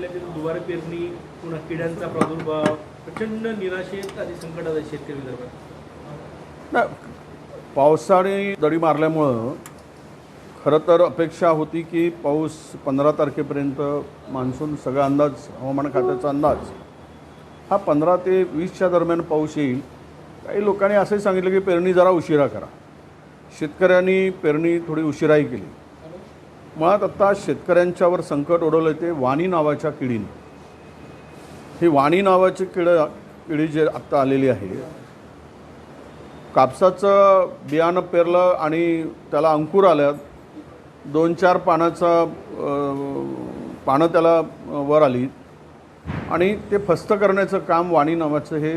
जिल्ह्यातील दुबार पेरणी पुन्हा किड्यांचा प्रादुर्भाव प्रचंड निराशेत आणि संकटात आहे शेतकरी विदर्भात. पावसाने दडी मारल्यामुळं खरं तर अपेक्षा होती की पाऊस पंधरा तारखेपर्यंत मान्सून सगळा अंदाज हवामान खात्याचा अंदाज हा पंधरा ते वीसच्या दरम्यान पाऊस येईल. काही लोकांनी असंही सांगितलं की पेरणी जरा उशिरा करा. शेतकऱ्यांनी पेरणी थोडी उशिराही केली. मुळात आत्ता शेतकऱ्यांच्यावर संकट ओढवलं ते वाणी नावाच्या किडीने. ही वाणी नावाची किड किडी जे आत्ता आलेली आहे कापसाचं बियाणं पेरलं आणि त्याला अंकुर आलं दोन चार पानाचा पानं त्याला वर आली आणि ते फस्त करण्याचं काम वाणी नावाचं हे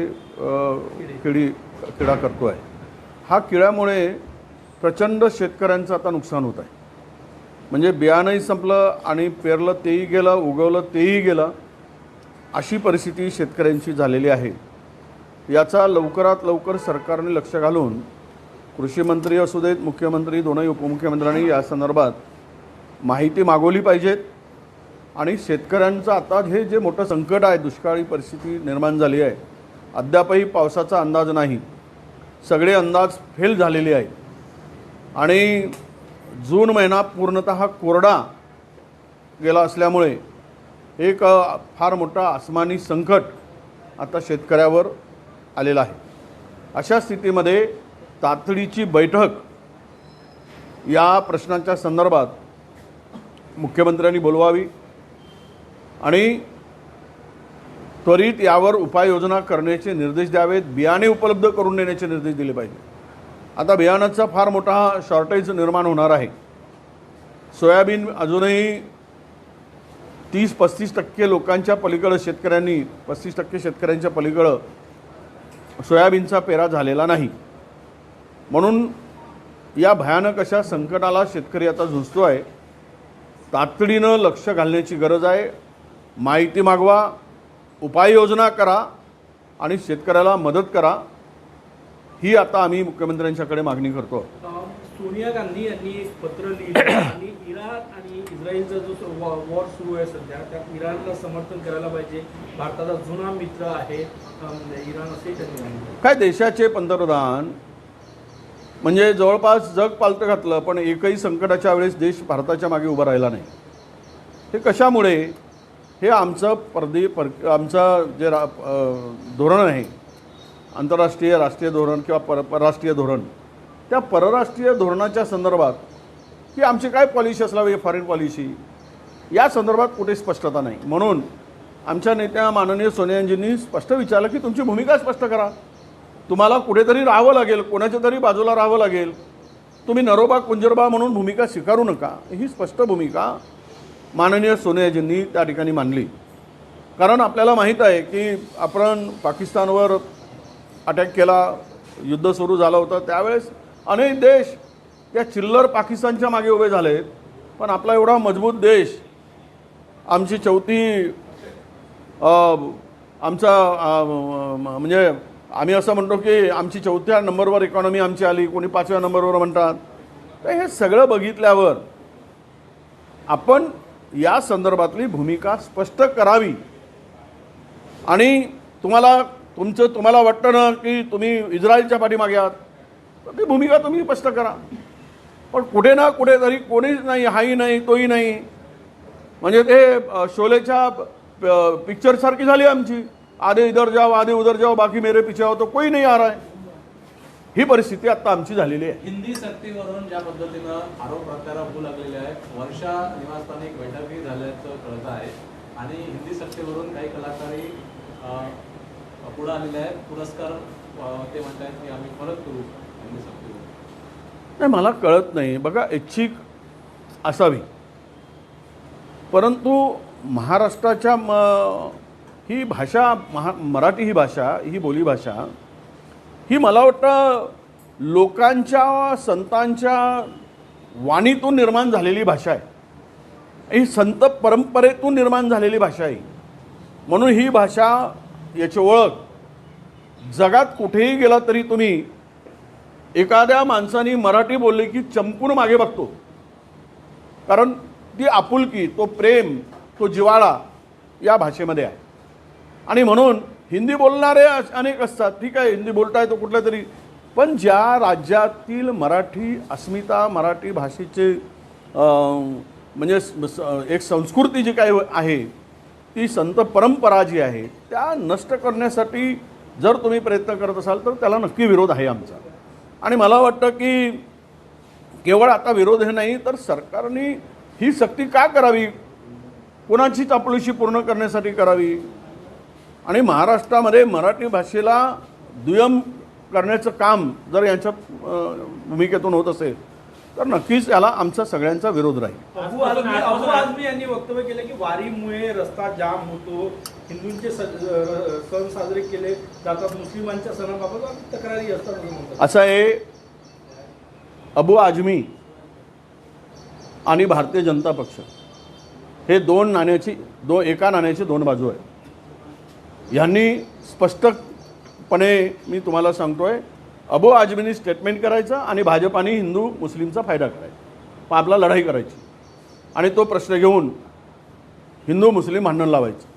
किडी किडा करतो आहे हा किड्यामुळे प्रचंड शेतकऱ्यांचं आता नुकसान होत आहे. म्हणजे बियाणंही संपलं आणि पेरलं तेही गेलं उगवलं तेही गेलं अशी परिस्थिती शेतकऱ्यांची झालेली आहे. याचा लवकरात लवकर सरकारने लक्ष घालून कृषी मंत्री असू देत मुख्यमंत्री दोनही उपमुख्यमंत्र्यांनी या संदर्भात माहिती मागवली पाहिजेत. आणि शेतकऱ्यांचं आता हे जे मोठं संकट आहे दुष्काळी परिस्थिती निर्माण झाली आहे अद्यापही पावसाचा अंदाज नाही. सगळे अंदाज फेल झालेले आहे. आणि जून महिना पूर्णतः कोरडा गेला असल्यामुळे एक फार मोठा आसमानी संकट आता शेतकऱ्यावर आलेलं आहे. अशा स्थितीमध्ये तातडीची बैठक या प्रश्नांच्या संदर्भात मुख्यमंत्र्यांनी बोलवावी आणि त्वरित यावर उपाययोजना करण्याचे निर्देश द्यावेत बियाणे उपलब्ध करून देण्याचे निर्देश दिले पाहिजे. आता बियाणाचा फार मोठा शॉर्टेज निर्माण होणार आहे. सोयाबीन अजूनही तीस पस्तीस टक्के लोकांच्या पलीकडं शेतकऱ्यांनी पस्तीस टक्के शेतकऱ्यांच्या पलीकडं सोयाबीनचा पेरा झालेला नाही. म्हणून या भयानक अशा संकटाला शेतकरी आता झुजतो आहे तातडीनं लक्ष घालण्याची गरज आहे. माहिती मागवा उपाययोजना करा आणि शेतकऱ्याला मदत करा. ही आता आम्ही मुख्यमंत्र्यांच्याकडे मागणी करतो. सोनिया गांधी यांनी एक पत्र लिहिलं आणि इराण आणि इस्रायलचा जो वॉर सुरू आहे सध्या त्या इराणला समर्थन करायला पाहिजे. भारताचा जुना मित्र आहे अं, इराण सांगितलं काय देशाचे पंतप्रधान म्हणजे जवळपास जग पालतं घातलं पण एकही संकटाच्या वेळेस देश भारताच्या मागे उभा राहिला नाही. हे कशामुळे? हे आमचं परदे पर आमचं जे रा धोरण आहे आंतरराष्ट्रीय राष्ट्रीय धोरण किंवा पर परराष्ट्रीय धोरण त्या परराष्ट्रीय धोरणाच्या संदर्भात की आमची काय पॉलिसी असावी फॉरेन पॉलिसी या संदर्भात कुठे स्पष्टता नाही. म्हणून आमच्या नेत्या माननीय सोनियांजींनी स्पष्ट विचारलं की तुमची भूमिका स्पष्ट करा. तुम्हाला कुठेतरी राहावं लागेल कोणाच्या तरी बाजूला राहावं लागेल. तुम्ही नरोबा कुंजरबा म्हणून भूमिका स्वीकारू नका. ही स्पष्ट भूमिका माननीय सोनियाजींनी त्या ठिकाणी मांडली. कारण आपल्याला माहीत आहे की आपण पाकिस्तानवर अटॅक केला युद्ध सुरू झालं होतं. त्यावेळेस अनेक देश या चिल्लर पाकिस्तानच्या मागे उभे झालेत पण आपला एवढा मजबूत देश आमची चौथी आमचा म्हणजे आम्ही असं म्हणतो की आमची चौथ्या नंबरवर इकॉनॉमी आमची आली कोणी पाचव्या नंबरवर म्हणतात. तर हे सगळं बघितल्यावर आपण या संदर्भातली भूमिका स्पष्ट करावी. आणि तुम्हाला तुमचं तुम्हाला वाटतं ना की तुम्ही इस्रायलच्या पाठीमागे आहात? तर ती भूमिका तुम्ही स्पष्ट करा. पण कुठे ना कुठेतरी कोणीच नाही हाही नाही तोही नाही. म्हणजे ते शोलेच्या पिक्चरसारखी झाली आमची. आधे इधर जाओ आधे उधर जाओ बाकी मेरे पिछे हो तो कोई नाही आ रहा है. ही परिस्थिती आता आमची झालेली आहे. हिंदी सक्तीवरून ज्या पद्धतीनं आरोप प्रत्यारोप होऊ लागलेले आहेत वर्षा निवासस्थानी एक बैठकही झाल्याचं कळत आहे. आणि हिंदी सक्तीवरून काही कलाकारी पुढे आलेले आहे. पुरस्कार ते म्हणतात की आम्ही परत करू नाही मला कळत नाही. बघा ऐच्छिक असावी. परंतु महाराष्ट्राच्या म ही भाषा महा मराठी ही भाषा ही बोलीभाषा ही मला वाटतं लोकांच्या संतांच्या वाणीतून निर्माण झालेली भाषा आहे. ही संत परंपरेतून निर्माण झालेली भाषा आहे. म्हणून ही भाषा याची ओळख. जगात कुठेही गेला तरी तुम्ही एखाद्या माणसाने मराठी बोलले की चमकून मागे बघतो. कारण ती आपुलकी तो प्रेम तो जिवाळा या भाषेमध्ये आहे. आणि म्हणून हिंदी बोलणारे अनेक असतात. ठीक आहे हिंदी बोलताय तो कुठल्या तरी. पण ज्या राज्यातील मराठी अस्मिता मराठी भाषेचे म्हणजे एक संस्कृती जी काही आहे ती संत परंपरा जी आहे त्या नष्ट करण्यासाठी जर तुम्ही प्रयत्न करत असाल तर त्याला नक्की विरोध आहे आमचा. आणि मला वाटतं की केवळ आता विरोध हे नाही तर सरकारने ही सक्ती का करावी? कुणाची चापलुशी पूर्ण करण्यासाठी करावी? आणि महाराष्ट्रामध्ये मराठी भाषेला दुय्यम करण्याचं काम जर यांच्या भूमिकेतून होत असेल तर नक्कीच याला आमचा सगळ्यांचा विरोध राहील. अबू आझमी अबू आझमी यांनी वक्तव्य केलं की वारीमुळे रस्ता जाम होतो हिंदूंचे स- सण साजरे केले जातात मुस्लिमांच्या सणाबाबत आणि तक्रारी असतात असं म्हणतात. असं आहे अबू आझमी आणि भारतीय जनता पक्ष. हे दोन नाण्याची दो एका नाण्याची दोन बाजू आहे. यांनी स्पष्टपणे मी तुम्हाला सांगतोय अबू आजमीनी स्टेटमेंट करायचं आणि भाजपाने हिंदू मुस्लिमचा फायदा करायचा. मग आपला लढाई करायची. आणि तो प्रश्न घेऊन हिंदू मुस्लिम भांडण लावायचं.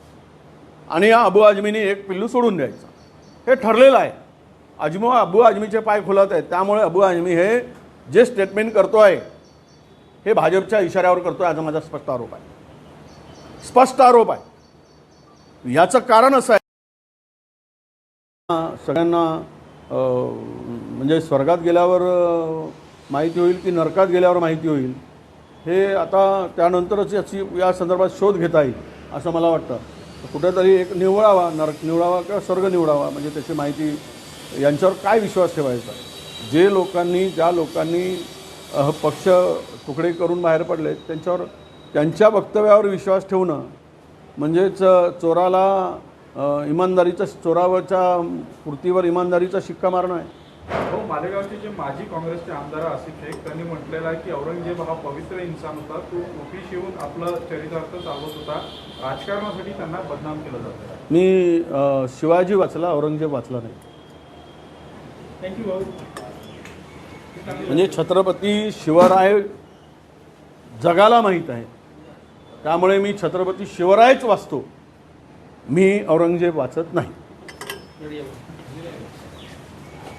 आणि या अबू आजमीने एक पिल्लू सोडून द्यायचं. हे ठरलेलं आहे. अजमो अबू आजमीचे पाय खुलत आहेत. त्यामुळे अबू आजमी हे जे स्टेटमेंट करतो आहे हे भाजपच्या इशाऱ्यावर करतो आहे असा माझा स्पष्ट आरोप आहे. स्पष्ट आरोप आहे. याचं कारण असं आहे सगळ्यांना म्हणजे स्वर्गात गेल्यावर माहिती होईल की नरकात गेल्यावर माहिती होईल हे आता त्यानंतरच याची या संदर्भात शोध घेता येईल असं मला वाटतं. कुठेतरी एक निवडावा नरक निवडावा किंवा स्वर्ग निवडावा म्हणजे त्याची माहिती यांच्यावर काय विश्वास ठेवायचा? जे लोकांनी ज्या लोकांनी पक्ष तुकडे करून बाहेर पडले त्यांच्यावर त्यांच्या वक्तव्यावर विश्वास ठेवणं म्हणजेच चोराला इमानदारीचा चोरावरच्या कृतीवर इमानदारीचा शिक्का मारणं आहे. हो मालेगावचे जे माजी काँग्रेसचे आमदार आसिफ शेख त्यांनी म्हटलेलं आहे की औरंगजेब हा पवित्र इंसान होता. तो टोपी शिवून आपलं चरितार्थ चालवत होता. राजकारणासाठी त्यांना बदनाम केलं जातं. मी अ, शिवाजी वाचला औरंगजेब वाचला नाही. थँक्यू भाऊ. म्हणजे छत्रपती शिवराय जगाला माहीत आहे. त्यामुळे मी छत्रपती शिवरायच वाचतो. मी औरंगजेब वाचत नाही.